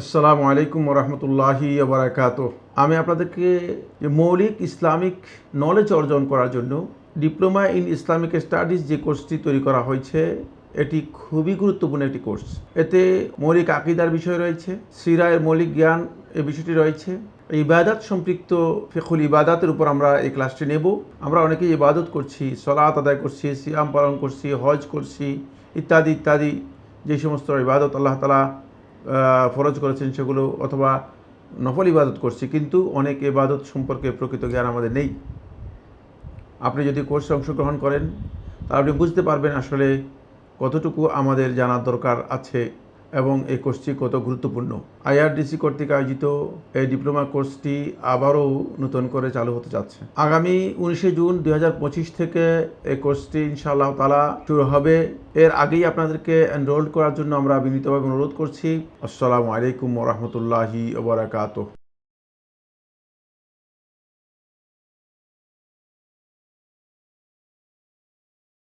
আসসালামু আলাইকুম রহমতুল্লাহি বারাকাত আমি আপনাদেরকে মৌলিক ইসলামিক নলেজ অর্জন করার জন্য ডিপ্লোমা ইন ইসলামিক স্টাডিজ যে কোর্সটি তৈরি করা হয়েছে, এটি খুবই গুরুত্বপূর্ণ একটি কোর্স এতে মৌলিক আকিদার বিষয় রয়েছে, সিরায়ের মৌলিক জ্ঞান এই বিষয়টি রয়েছে। ইবাদাত সম্পৃক্ত ফেকুল ইবাদাতের উপর আমরা এই ক্লাসটি নেব। আমরা অনেকেই ইবাদত করছি, সলাত আদায় করছি, সিয়াম পালন করছি, হজ করছি, ইত্যাদি ইত্যাদি, যে সমস্ত ইবাদত আল্লাহ তালা ফরজ করেছেন সেগুলো অথবা নফল ইবাদত করছি, কিন্তু অনেক ইবাদত সম্পর্কে প্রকৃত জ্ঞান আমাদের নেই। আপনি যদি কোর্সে অংশগ্রহণ করেন, তাহলে আপনি বুঝতে পারবেন আসলে কতটুকু আমাদের জানার দরকার আছে। এবং এই কোর্সটি কত গুরুত্বপূর্ণ। আইআরডিসি কর্তৃক আয়োজিত এই ডিপ্লোমা কোর্সটি আবারও নতুন করে চালু হতে যাচ্ছে। আগামী উনিশে জুন দুই হাজার পঁচিশ থেকে এই কোর্সটি ইনশাআল্লাহ তালা শুরু হবে। এর আগেই আপনাদেরকে এনরোল করার জন্য আমরা বিনীতভাবে অনুরোধ করছি। আসসালামু আলাইকুম রহমতুল্লাহি ওবরাকাত